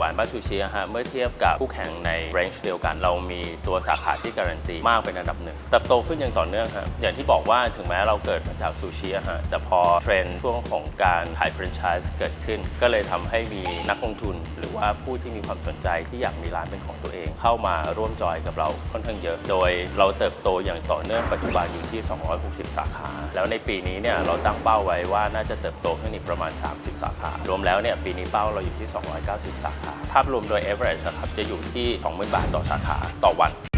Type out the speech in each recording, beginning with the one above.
หวานบ้านซูชิฮะเมื่อเทียบกับคู่แข่งในเรนจ์เดียวกัน เรามีตัวสาขาที่การันตีมากเป็นอันดับหนึ่งเติบโตขึ้นอย่างต่อเนื่องฮะอย่างที่บอกว่าถึงแม้เราเกิดมาจากซูชิฮะแต่พอเทรนด์ช่วงของการขายแฟรนไชส์เกิดขึ้น ก็เลยทำให้มีนักลงทุน หรือว่าผู้ที่มีความสนใจที่อยากมีร้านเป็นของตัวเอง เข้ามาร่วมจอยกับเราค่อนข้างเยอะ โดยเราเติบโตอย่างต่อเนื่องปัจจุบันอยู่ที่ 260 สาขา แล้วในปีนี้เนี่ยเราตั้งเป้าไว้ว่าน่าจะเติบโตขึ้นอีกประมาณ 30 สาขารวมแล้วเนี่ยปีนี้เป้าเราอยู่ที่ 290 สาขาภาพรวมโดย average นะครับจะอยู่ที่ 20,000 บาทต่อสาขาต่อวัน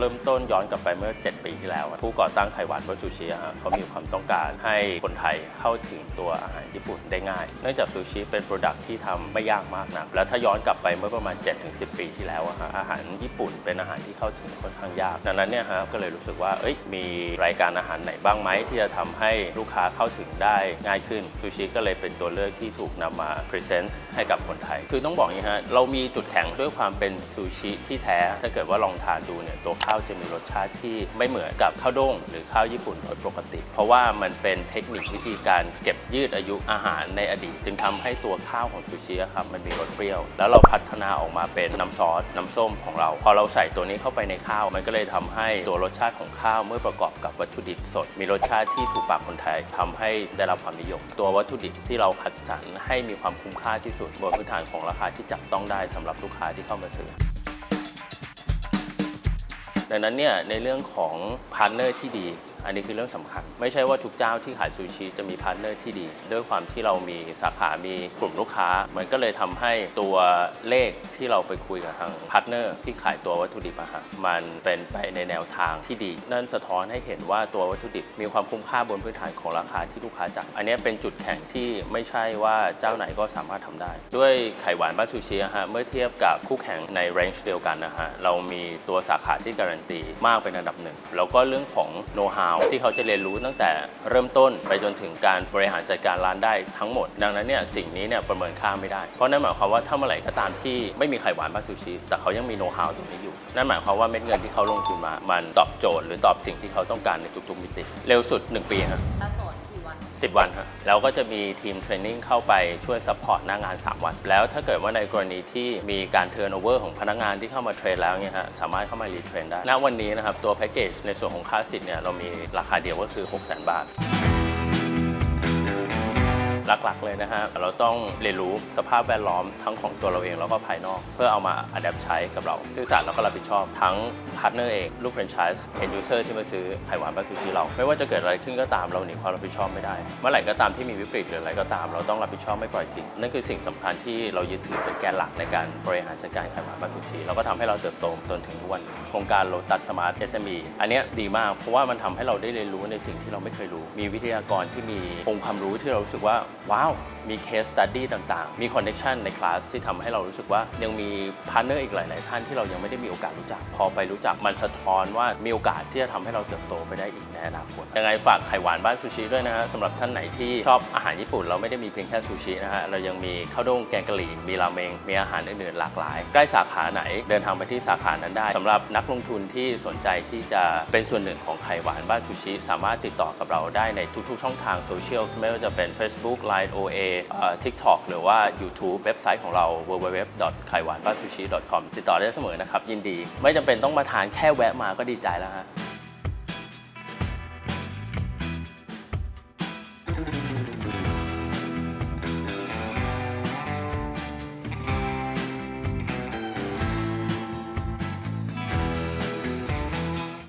เริ่มต้นย้อนกลับไปเมื่อ 7 ปีที่แล้ว ผู้ก่อตั้งไข่หวานบนซูชิฮะเขามีความต้องการให้คนไทยเข้าถึงตัวอาหารญี่ปุ่นได้ง่าย เนื่องจากซูชิเป็นโปรดักที่ทำไม่ยากมากนะแล้วถ้าย้อนกลับไปเมื่อประมาณ 7-10 ปีที่แล้วอะฮะอาหารญี่ปุ่นเป็นอาหารที่เข้าถึงค่อนข้างยาก ดังนั้นเนี่ยฮะก็เลยรู้สึกว่าเอ้ยมีรายการอาหารไหนบ้างไหมที่จะทำให้ลูกค้าเข้าถึงได้ง่ายขึ้นซูชิก็เลยเป็นตัวเลือกที่ถูกนำมาพรีเซนต์ให้กับคนไทย คือต้องบอกอย่างนี้ฮะเรามีจุดแข็งด้วยความเป็นซูชิที่แท้ถ้าเกิดว่าลองทานดูเนี่ยตัวข้าวจะมีรสชาติที่ไม่เหมือนกับข้าวด้ง หรือข้าวญี่ปุ่นโดยปกติ เพราะว่ามันเป็นเทคนิควิธีการเก็บยืดอายุอาหารในอดีต จึงทำให้ตัวข้าวของซูชิครับมันมีรสเปรี้ยว แล้วเราพัฒนาออกมาเป็นน้ำซอสน้ำส้มของเรา พอเราใส่ตัวนี้เข้าไปในข้าว มันก็เลยทำให้ตัวรสชาติของข้าวเมื่อประกอบกับวัตถุดิบสด มีรสชาติที่ถูกปากคนไทยทำให้ได้รับความนิยม ตัววัตถุดิบที่เราคัดสรรให้มีความคุ้มค่าที่สุดบนพื้นฐานของราคาที่จับต้องได้สำหรับลูกค้าที่เข้ามาซื้อ ดังนั้นเนี่ยในเรื่องของพาร์ทเนอร์ที่ดี อันนี้คือเรื่องสำคัญ ไม่ใช่ว่าทุกเจ้าที่ขายซูชิจะมีพาร์ทเนอร์ที่ดี ด้วยความที่เรามีสาขา มีกลุ่มลูกค้า มันก็เลยทำให้ตัวเลขที่เราไปคุยกับทางพาร์ทเนอร์ที่ขายตัววัตถุดิบอะฮะมันเป็นไปในแนวทางที่ดี นั่นสะท้อนให้เห็นว่าตัววัตถุดิบ มีความคุ้มค่าบนพื้นฐานของราคาที่ลูกค้าจ่ายอันนี้เป็นจุดแข็งที่ไม่ใช่ว่าเจ้าไหนก็สามารถทำได้ ด้วยไข่หวานบ้านซูชิอะฮะเมื่อเทียบกับคู่แข่งในเรนจ์เดียวกันนะฮะเรามีตัวสาขาที่การันตีมากเป็นอันดับหนึ่งแล้วก็เรื่องของโน้ตฮาวที่เขาจะเรียนรู้ตั้งแต่เริ่มต้นไปจนถึงการบริหารจัดการร้านได้ทั้งหมด ดังนั้นเนี่ยสิ่งนี้เนี่ยประเมินค่าไม่ได้ เพราะนั่นหมายความว่าถ้าเมื่อไหร่ก็ตามที่ไม่มีไข่หวานบ้านซูชิแต่เขายังมีโน้ตฮาวตรงนี้อยู่ นั่นหมายความว่าเม็ดเงินที่เขาลงทุนมา มันตอบโจทย์หรือตอบสิ่งที่เขาต้องการในทุกๆมิติ เร็วสุด 1 ปีฮะแล้วสอนกี่วัน 10 วันฮะแล้วก็จะมีทีมเทรนนิ่งเข้าไปช่วยซัพพอร์ตหน้างาน 3 วัน แล้วถ้าเกิดว่าในกรณีที่มีการเทิร์นโอเวอร์ของพนักงานที่เข้ามาเทรนแล้วเนี่ยฮะสามารถเข้ามารีเทรนได้ณวันนี้นะครับตัวแพ็กเกจในส่วนของค่าสิทธิ์เนี่ยเรามีราคาเดียวก็คือ 6 0 0 0 0 0 บาท หลักๆ เลยนะฮะ เราต้องเรียนรู้สภาพแวดล้อมทั้งของตัวเราเองแล้วก็ภายนอก เพื่อเอามาอัดแอปใช้กับเราซื่อสัตย์แล้วก็รับผิดชอบทั้งพาร์ทเนอร์เองลูกแฟรนไชส์เอ็นยูเซอร์ที่มาซื้อไข่หวานบาซูชิเรา ไม่ว่าจะเกิดอะไรขึ้นก็ตามเราหนีความรับผิดชอบไม่ได้ เมื่อไหร่ก็ตามที่มีวิกฤตหรืออะไรก็ตาม เราต้องรับผิดชอบไม่ปล่อยทิ้งนั่นคือสิ่งสำคัญที่เรายึดถือเป็นแกนหลักในการบริหารจัดการไข่หวานบาซูชิแล้วก็ทำให้เราเติบโตจนถึงทุกวันโครงการโลตัสสมาร์ท SME อันเนี้ดีมากเพราะว่ามันทำให้เราได้เรียนรู้ในสิ่งที่เราไม่เคยรู้ มีวิทยากรที่มีองค์ความรู้ที่เรารู้สึกว่าว้าวมีเคส s ตัดดี้ต่างๆ มีคอนเน c t ชันในคลาสที่ทำให้เรารู้สึกว่ายังมีพาร์เนอร์อีกหลาย ๆ ท่านที่เรายังไม่ได้มีโอกาสรู้จัก พอไปรู้จักมันสะท้อนว่ามีโอกาสที่จะทำให้เราเติบโตไปได้อีกในอนาคตยังไงฝากไข่หวานบ้านซูชิด้วยนะฮะสำหรับท่านไหนที่ชอบอาหารญี่ปุ่น เราไม่ได้มีเพียงแค่ซูชินะฮะเรายังมีข้าวด้งแกงกะหรี่มีราเมงมีอาหารอื่น ๆ หลากหลาย ใกล้สาขาไหนเดินทางไปที่สาขานั้นได้สำหรับนักลงทุนที่สนใจที่จะเป็นส่วนหนึ่งของไข่หวานบ้านซูชิสามารถติดต่อกับเราได้ในทุก ๆ ช่องทางโซเชียลไม่ว่าจะเป็น Facebook Line OA เอ่อ TikTok หรือว่า YouTube เว็บไซต์ของเรา www ไข่หวานบ้านซูชิ com ติดต่อได้เสมอนะครับ ยินดี ไม่จำเป็นต้องมาทานแค่แวะมาก็ดีใจแล้วฮะ